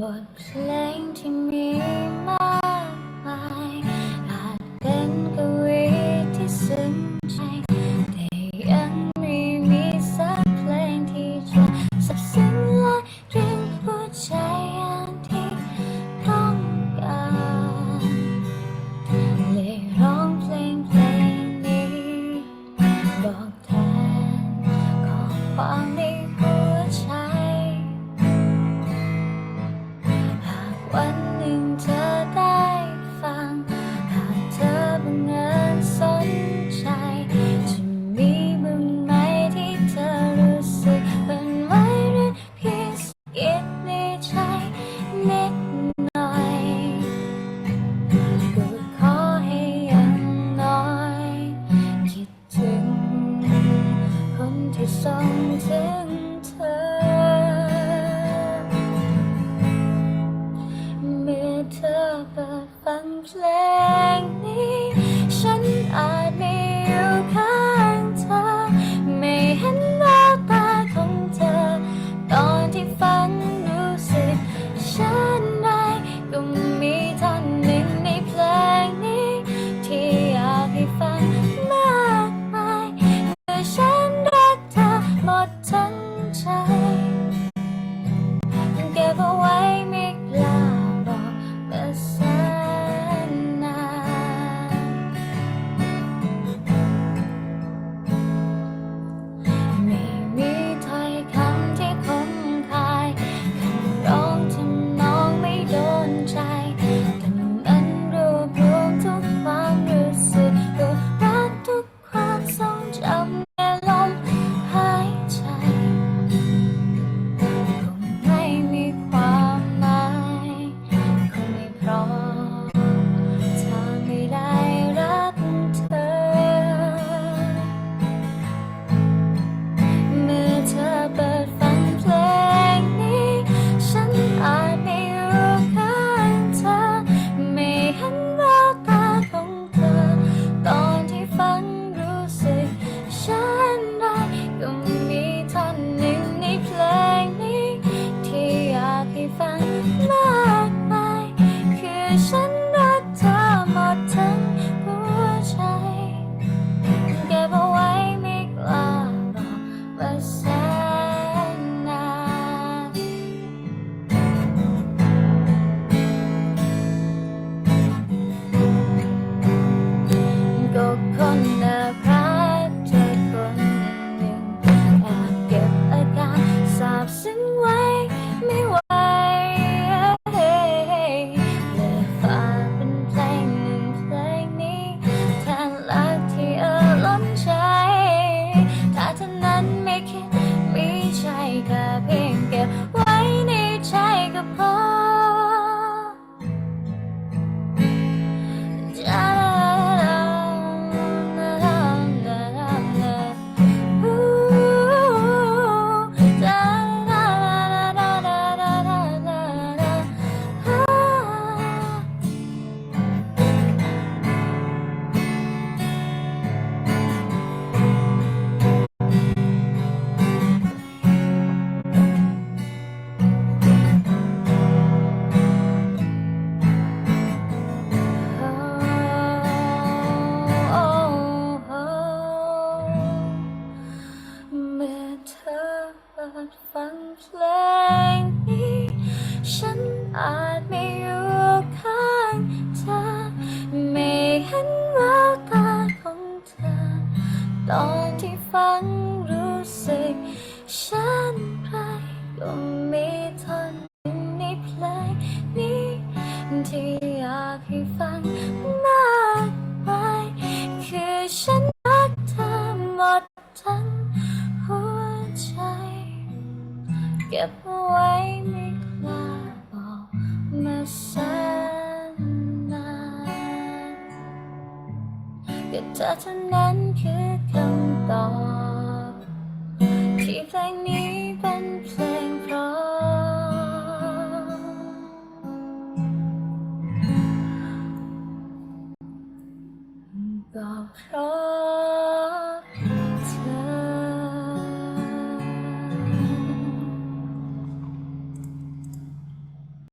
บทเพลงที่มีมากมายอาจเป็นกวีที่ซึ้งใจ แต่ยังไม่มีสักเพลงที่จะสับซึ้งและดึงหัวใจอย่างที่ต้องการเลยร้องเพลงเพลงนี้ บอกแทนขอความ ที่ส่งถึงเธอ เมื่อเธอเปิดฟังเพลง I shall ดทั้งหัวใจ เก็บไว้ไม่กล้าบอกมาแสนนานก็เธอเท่านั้นคือคำตอบ ที่เพลงนี้เป็นเพลงเพราะก็เพรา